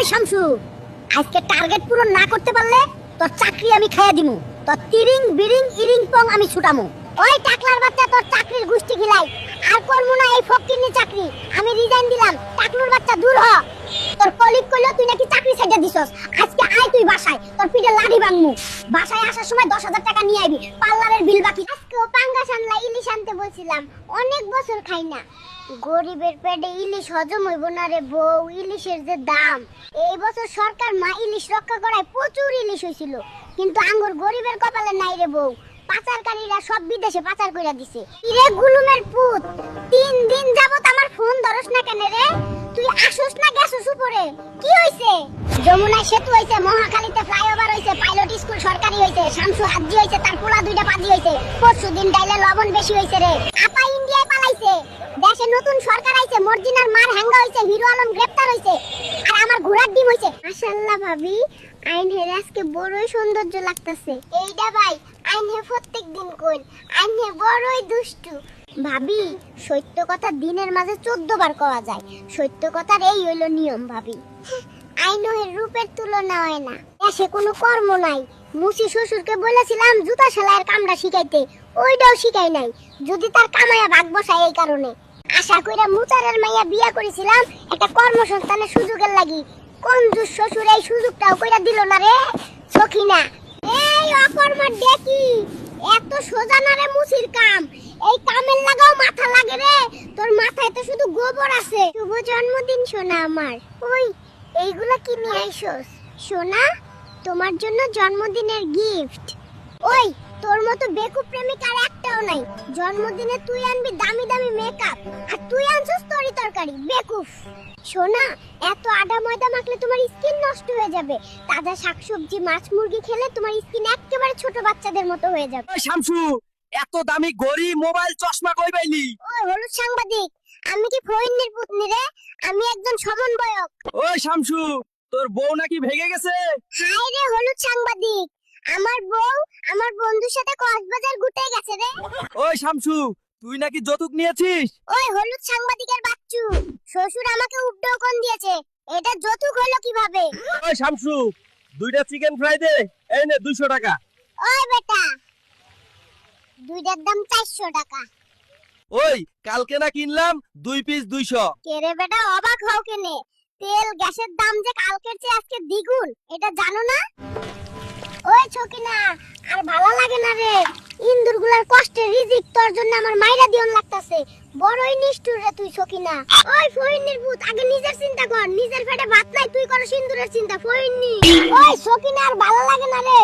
ওই শামসু, আজকে টার্গেট পূরণ না করতে পারলে তোর চাকরি আমি খাইয়া দিমু। তোর তিরিং, বিরিং, ইরিং, পং আমি ছুটামু। ওই টাকলার বাচ্চা তোর চাকরির গুষ্টি খিলাই আর করমু না এই ফকিরনি চাকরি। আমি রিজাইন দিলাম, টাকলুর বাচ্চা দূর হ। কলিগ কইলো, তুই নাকি চাকরি ছেড়ে দিছস? আজকে আয় তুই বাসায়, তোর পিঠে লাঠি ভাঙমু। বাসায় আসার সময় দশ হাজার টাকা নিয়ে আইবি, পার্লারের বিল বাকি। আজকেও পাঙ্গা সামলা ইলিশ আনতে বলছিলাম, অনেক বছর খাই না। গরিবের পেটে ইলিশ হজম হইব না রে বউ, ইলিশের যে দাম। এই বছর সরকার মা ইলিশ রক্ষা করায় প্রচুর ইলিশ হয়েছিল কিন্তু আঙ্গুর গরিবের কপালে নাই রে বউ। পাচারকারীরা সব বিদেশে পাচার কইরা দিছে। ইরে গুলুমের পুত, তিন ধরস না কেন রে? তুই আসোস না, গেছস উপরে। কি হইছে? যমুনা সেতু হইছে, মহাখালীতে ফ্লাইওভার হইছে পাইলট স্কুল সরকারি হইছে, শামসু হাজি হইছে, তার পোলা দুইটা পাজি হইছে। পরশু ডাইলে লবণ বেশি হইছে রে। আপা ইন্ডিয়ায় পালাইছে। দেশে নতুন সরকার আইছে, মর্জিনার মার হ্যাঙ্গা হইছে, হিরো আলম গ্রেফতার হইছে। আর আমার ঘোড়ার ডিম হইছে। মাশাআল্লাহ ভাবি, আইন হেরে আজকে বড়ই সৌন্দর্য লাগতাছে। এইটা ভাই, আইন হে প্রত্যেক দিন কইন, আইন হে বড়ই দুষ্টু। ভাবি, সত্য কথা দিনের মাঝে চোদ্দ বার কওয়া যায়। সত্য কথার এই হইল নিয়ম, ভাবি। আইনের রূপের তুলনা হয় না। দেশে কোনো কর্ম নাই। মুসি শ্বশুরকে বলেছিলাম জুতা সেলাইয়ের কামটা শিখাইতে। ওইটাও শিখাই নাই। যদি তার কামায়া ভাগ বসায় এই কারণে। আশা কইরা মুচারের মাইয়া বিয়া করেছিলাম, একটা কর্মসংস্থানের সুযোগের লাগি। কোন জুস শ্বশুর এই সুযোগটাও কইরা দিল না রে? সখিনা এই অকর্মার দেখি এত সোজা না রে মুসির কাম। এই লাগাও মাথা লাগে রে। তোর মাথায় তো শুধু গোবর আছে। শুভ জন্মদিন, সোনা আমার। ওই কি নিয়ে সোনা, তোমার জন্য জন্মদিনের গিফট ওই, তোর মতো বেকুব প্রেমিক আর একটাও নাই। জন্মদিনে তুই আনবি দামি দামি মেকআপ আর তুই আনছিস তরি তরকারি, বেকুফ। সোনা, এত আদা ময়দা মাখলে তোমার স্কিন নষ্ট হয়ে যাবে। তাজা শাকসবজি, মাছ মুরগি খেলে তোমার স্কিন একেবারে ছোট বাচ্চাদের মতো হয়ে যাবে। শামসু এত দামি ঘড়ি মোবাইল চশমা কই পাইলি? ওই হলুদ সাংবাদিক। আমি কি ফইন্নির পুতনি রে? আমি একজন সমন্বয়ক। ওই শামসু তোর বউ নাকি ভেগে গেছে? হাই রে হলুদ সাংবাদিক। আমার বউ আমার বন্ধুর সাথে কক্সবাজার ঘুরতে গেছে রে। ওই শামসু তুই নাকি যৌতুক নিয়েছিস? ওই হলুদ সাংবাদিকের বাচ্চু। শ্বশুর আমাকে উড্ডকন দিয়েছে? এটা যৌতুক হলো কীভাবে? ওই শামসু দুইটা চিকেন ফ্রাই দে এই নে দুইশো টাকা। ওই বেটা। দুইটার দাম চারশো টাকা। ওই কালকে না কিনলাম দুই পিস দুইশো। কেরে বেটা অবাক হও কেনে? তেল গ্যাসের দাম যে কালকের চেয়ে আজকে দ্বিগুণ এটা জানো না? ওই ছকিনা আর ভালো লাগে না রে। ইন্দুরগুলার কষ্টে রিজিক তোর জন্য আমার মাইরা দিয়ন লাগতাছে। বড়ই নিষ্ঠুর রে তুই ছকিনা। ওই ফইন্নির ভূত আগে নিজের চিন্তা কর। নিজের পেটে ভাত নাই তুই করো সিন্দুরের চিন্তা ফইন্নি। ওই ছকিনা আর ভালো লাগে না রে।